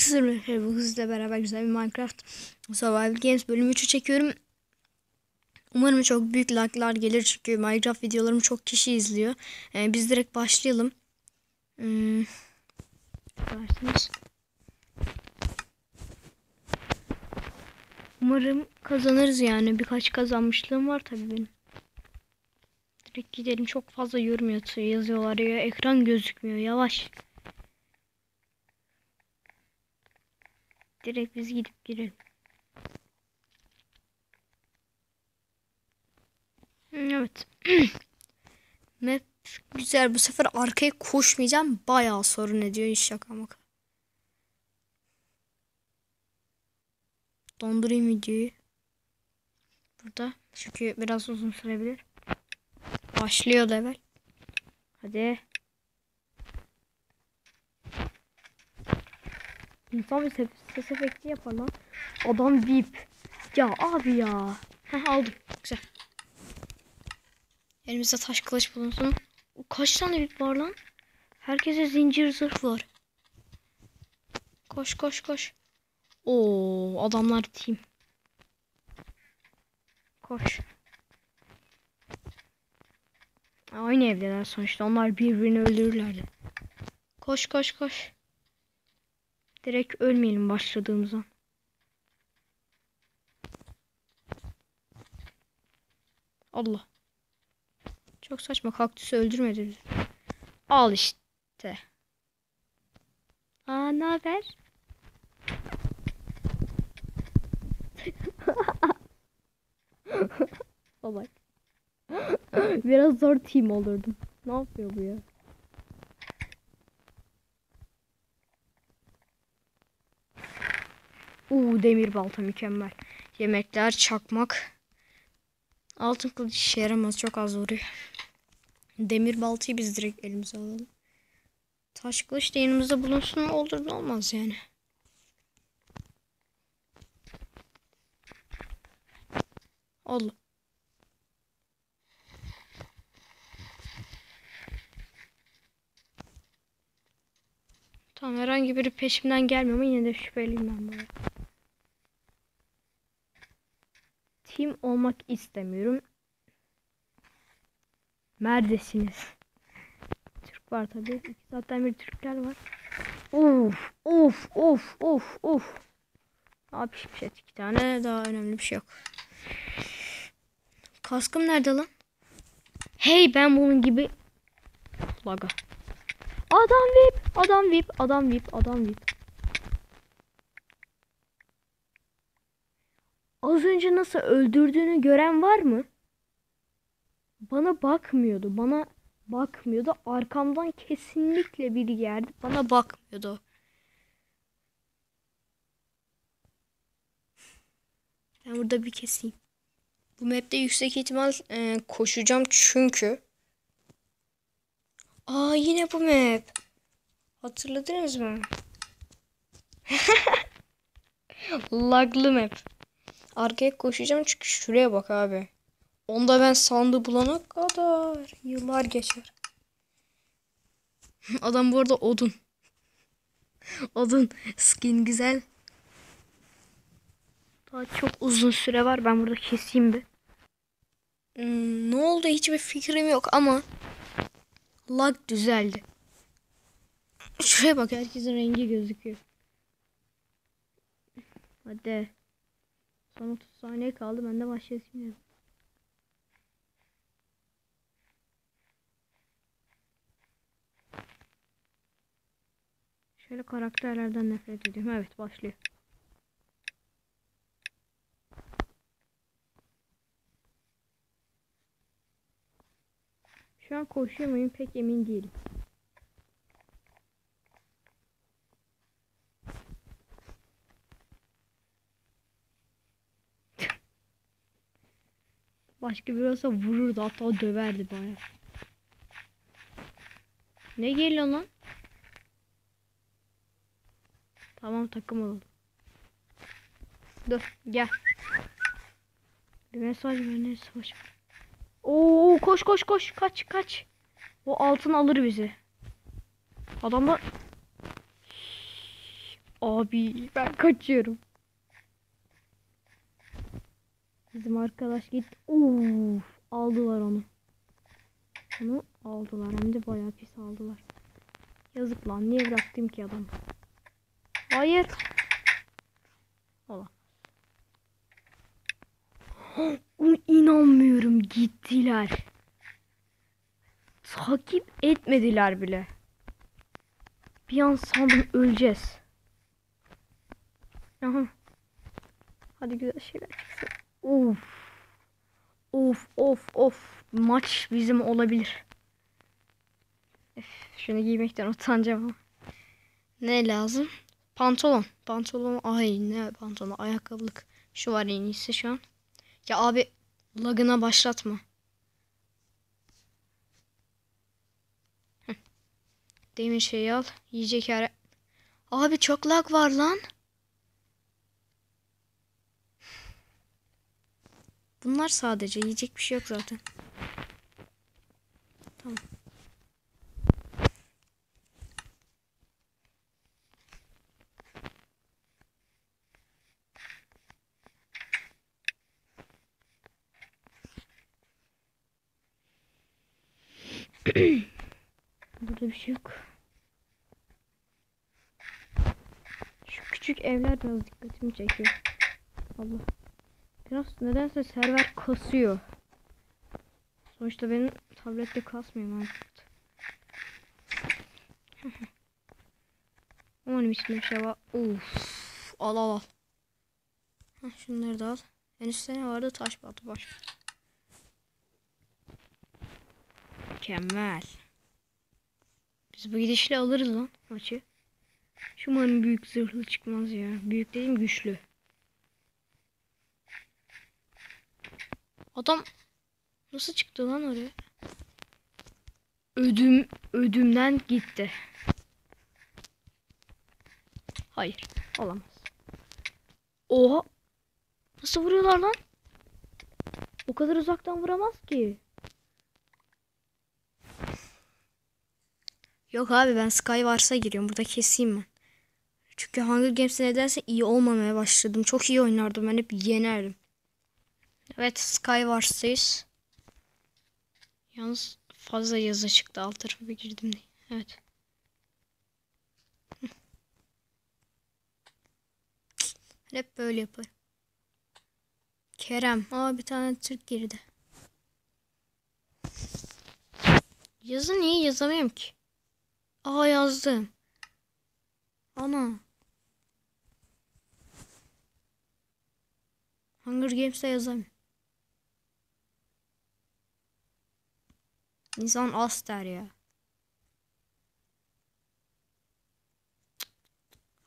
Herkese. Bu hızla beraber güzel bir Minecraft Survival Games bölüm 3'ü çekiyorum. Umarım çok büyük like'lar gelir çünkü Minecraft videolarımı çok kişi izliyor. Ee, biz direkt başlayalım. Hmm. Dersiniz. Umarım kazanırız yani. Birkaç kazanmışlığım var tabii benim. Direkt gidelim. Çok fazla yorum yazıyorlar ya. Ekran gözükmüyor. Yavaş. Direkt biz gidip girelim. Evet. Map güzel. Bu sefer arkaya koşmayacağım. Bayağı sorun ediyor iş şaka maka. Dondurayım videoyu. Burada. Çünkü biraz uzun sürebilir. Başlıyor level. Hadi. İnsan bir ses, ses efekti yapar lan. Adam VIP. Ya abi ya. Heh aldım. Güzel. Elimizde taş kılıç bulunsun. Kaç tane VIP var lan? Herkese zincir zırh var. Koş koş koş. Oo adamlar team. Koş. Aynı evdeler sonuçta. Onlar birbirini öldürürlerdi. Koş koş koş. Direkt ölmeyelim başladığımız an. Allah. Çok saçma kaktüsü öldürmedi. Al işte. Aa ne haber? Baba. Biraz zor team olurdum. Ne yapıyor bu ya? Demir balta mükemmel. Yemekler, çakmak. Altın kılıç işe yaramaz. Çok az vuruyor. Demir baltayı biz direkt elimize alalım. Taş kılıç da yanımızda bulunsun olur da olmaz yani. Allah. Tamam herhangi biri peşimden gelmiyor ama yine de şüpheliyim ben bu Team olmak istemiyorum. Neredesiniz? Türk var tabii. İki saatten bir Türkler var. Of of of of of. Abi pişmiş et iki tane daha önemli bir şey yok. Kaskım nerede lan? Hey ben bunun gibi Laga. Adam VIP, adam VIP, adam VIP, adam VIP. Az önce nasıl öldürdüğünü gören var mı? Bana bakmıyordu. Bana bakmıyordu. Arkamdan kesinlikle biri geldi. Bana bakmıyordu. Ben burada bir keseyim. Bu map'te yüksek ihtimal e, koşacağım çünkü. Aa yine bu map. Hatırladınız mı? Laglı map. Arkaya koşacağım çünkü şuraya bak abi. Onda ben sandığı bulana kadar yıllar geçer. Adam bu arada odun. odun. Skin güzel. Daha çok uzun süre var. Ben burada keseyim bir. Hmm, ne oldu hiçbir fikrim yok ama lag düzeldi. Şuraya bak herkesin rengi gözüküyor. Hadi. Son 30 saniye kaldı. Ben de başlayayım. Şöyle karakterlerden nefret ediyorum. Evet başlıyor. Şu an koşuyor muyum pek emin değilim. Başka biri olsa vururdu hatta döverdi baya. Ne geliyor lan? Tamam takım olalım. Dur gel. Bir mesaj ver ne savaş. Oo koş koş koş kaç kaç. O altın alır bizi. Adamlar Abi ben kaçıyorum. Bizim arkadaş gitti. Uf, aldılar onu. Onu aldılar hem de bayağı pis aldılar. Yazık lan niye bıraktım ki adam? Hayır. Ola. İnanmıyorum gittiler. Takip etmediler bile. Bir an sandım öleceğiz. Aha. Hadi güzel şeyler çıksın. Of. Of of of. Maç bizim olabilir. Öf, şunu giymekten utanacağım. Ne lazım? Pantolon. Pantolon. Ay ne pantolon. Ayakkabılık. Şu var en iyisi şu an. Ya abi lagına başlatma. Demir şeyi al. Yiyecek her... Abi çok lag var lan. Bunlar sadece yiyecek bir şey yok zaten. Tamam. Burada bir şey yok. Şu küçük evler biraz dikkatimi çekiyor. Allah. Biraz nedense server kasıyor. Sonuçta benim tablette kasmıyor Minecraft. Umarım içinde bir şey var. Uf. Al al al. Heh, şunları da al. En üstte ne vardı? Taş batı baş. Mükemmel. Biz bu gidişle alırız lan maçı. Şu umarım büyük zırhlı çıkmaz ya. Büyük dediğim güçlü. Adam nasıl çıktı lan oraya? Ödüm ödümden gitti. Hayır, olamaz. Oha! Nasıl vuruyorlar lan? O kadar uzaktan vuramaz ki. Yok abi ben Skywars'a giriyorum. Burada keseyim ben. Çünkü Hunger Games'te nedense iyi olmamaya başladım. Çok iyi oynardım. Ben hep yenerdim. Evet Skywars'tayız. Yalnız fazla yazı çıktı. Alt tarafa bir girdim diye. Evet. Hep böyle yapar. Kerem. Aa bir tane Türk girdi. Yazı niye yazamıyorum ki? Aa yazdım. Ana. Hunger Games'te yazamıyorum. İnsan as der.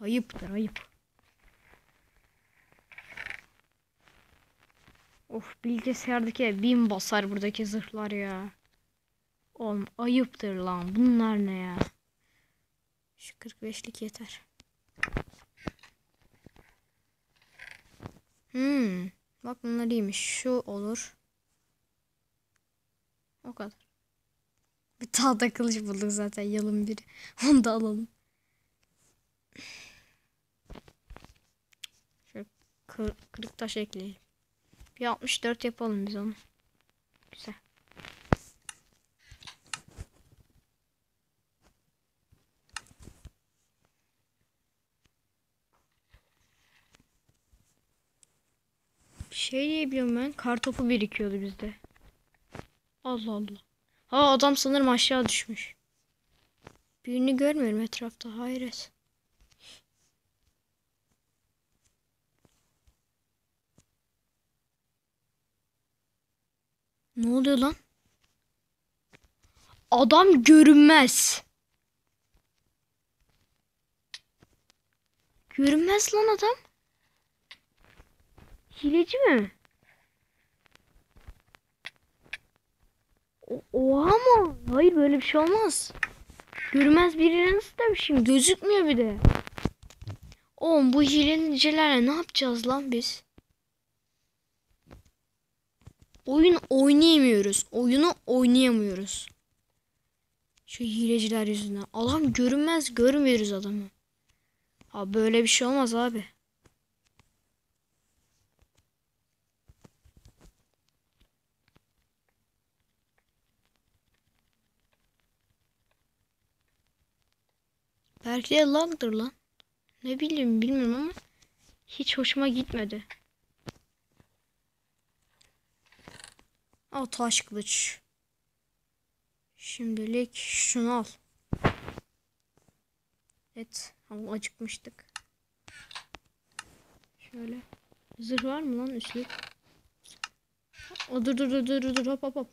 Ayıptır ayıp. Of bilgisayardaki bin basar buradaki zırhlar ya. Oğlum ayıptır lan. Bunlar ne ya? Şu 45'lik yeter. Hmm. Bak bunlar iyiymiş. Şu olur. O kadar. Bir tahta kılıç bulduk zaten yalın biri. Onu da alalım. Şöyle kır, kırık taş ekleyelim. Bir 64 yapalım biz onu. Güzel. Şey diyebiliyorum ben. Kartopu birikiyordu bizde. Allah Allah. Ha adam sanırım aşağı düşmüş. Birini görmüyorum etrafta. Hayret. Ne oluyor lan? Adam görünmez. Görünmez lan adam. Hileci mi? Oha mı? Hayır böyle bir şey olmaz. Görünmez birine nasıl demişim? Gözükmüyor bir de. Oğlum bu hilecilerle ne yapacağız lan biz? Oyun oynayamıyoruz. Oyunu oynayamıyoruz. Şu hileciler yüzünden. Adam görünmez görmüyoruz adamı. Abi böyle bir şey olmaz abi. Belki de lagdır lan. Ne bileyim bilmiyorum ama hiç hoşuma gitmedi. Al taş kılıç. Şimdilik şunu al. Evet. Ama acıkmıştık. Şöyle. Zırh var mı lan üstlük? O dur dur dur dur dur hop hop hop.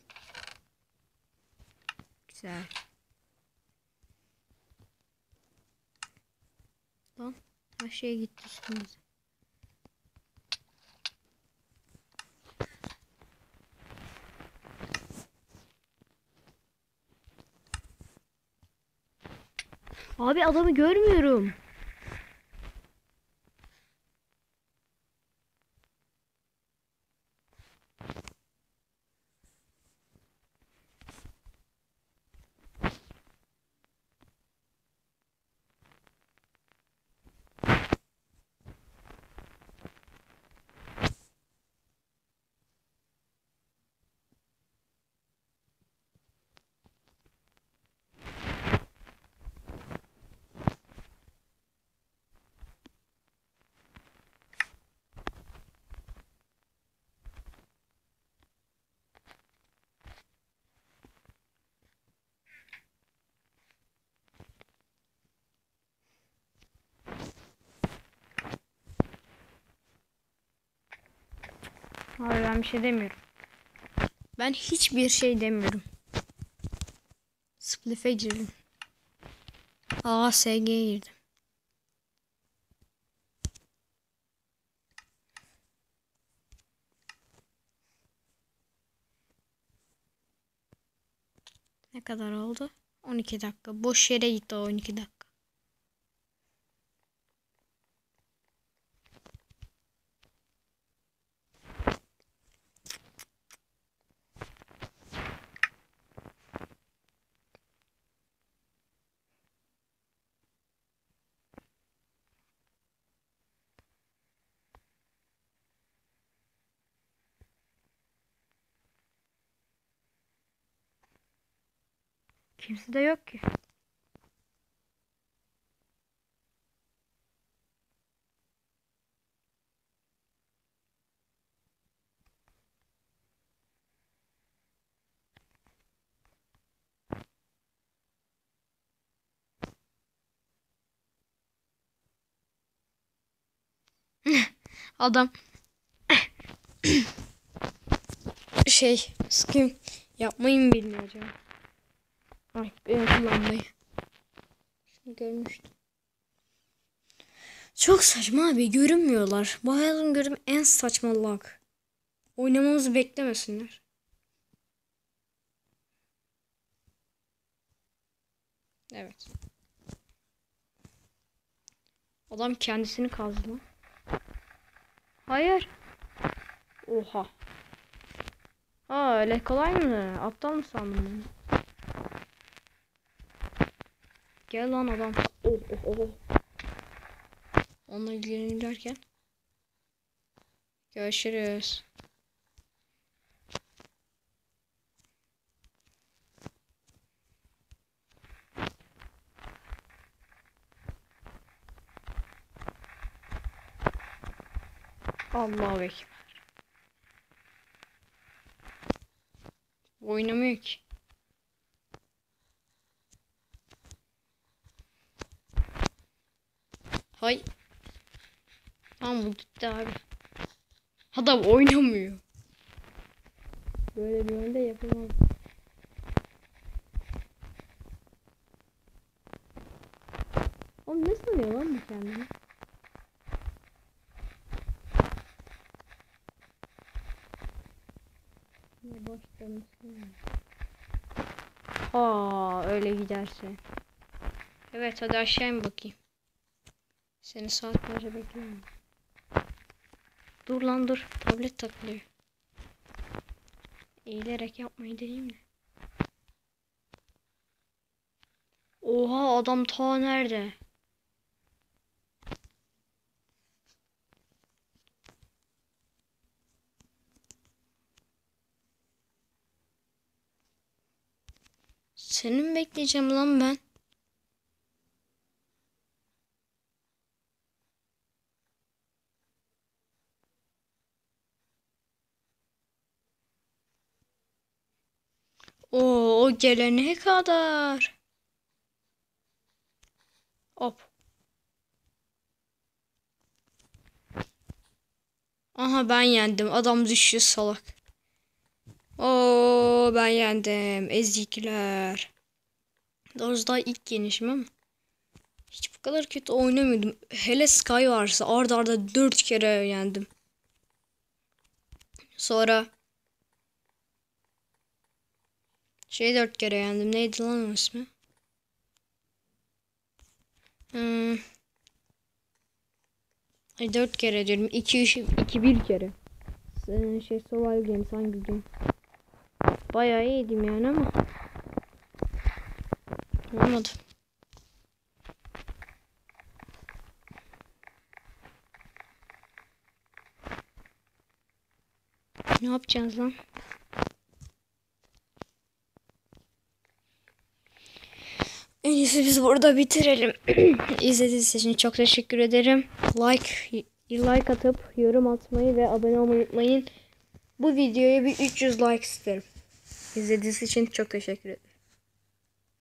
Güzel. Lan her şey gitti üstümüze. Abi adamı görmüyorum. Hayır ben bir şey demiyorum. Ben hiçbir şey demiyorum. Spliff'e girdim. Aa SG'ye girdim. Ne kadar oldu? 12 dakika. Boş yere gitti o 12 dakika. Kimse de yok ki. Adam şey skin yapmayı mı bilmiyor acaba? Ay ben kullanmayı. Şunu görmüştüm. Çok saçma abi görünmüyorlar. Bu hayatım gördüğüm en saçma lag. Oynamamızı beklemesinler. Evet. Adam kendisini kazdı. Hayır. Oha. Aa öyle kolay mı? Aptal mı sandın beni? Gel lan adam. Oh oh oh. Onunla ilgilenirken. Görüşürüz. Allahu Ekber. Oynamıyor ki. Hay. Tamam bu gitti abi. Adam oynamıyor. Böyle bir oyunda yapamam. Oğlum ne sanıyor lan bu kendini? Ne başlamışsın. Aa öyle giderse. Evet hadi aşağı in bakayım. Seni saatlerce bekliyorum. Dur lan dur. Tablet takılıyor. Eğilerek yapmayı deneyim de. Oha adam ta nerede? Seni bekleyeceğim lan ben? Gelene kadar. Hop. Aha ben yendim. Adam düşüyor salak. Oo ben yendim. Ezikler. Doğrusu daha ilk yenişim ama. Hiç bu kadar kötü oynamıyordum. Hele Sky varsa arda arda 4 kere yendim. Sonra şey 4 kere yendim. Neydi lan o ismi? Hmm. Ay 4 kere diyorum. 2 2 2 1 kere. Ee, Şey Survival Games hangi game? Bayağı iyiydim yani ama. Olmadı. Ne yapacağız lan? İyisi biz burada bitirelim. İzlediğiniz için çok teşekkür ederim. Like like atıp yorum atmayı ve abone olmayı unutmayın. Bu videoya bir 300 like isterim. İzlediğiniz için çok teşekkür ederim.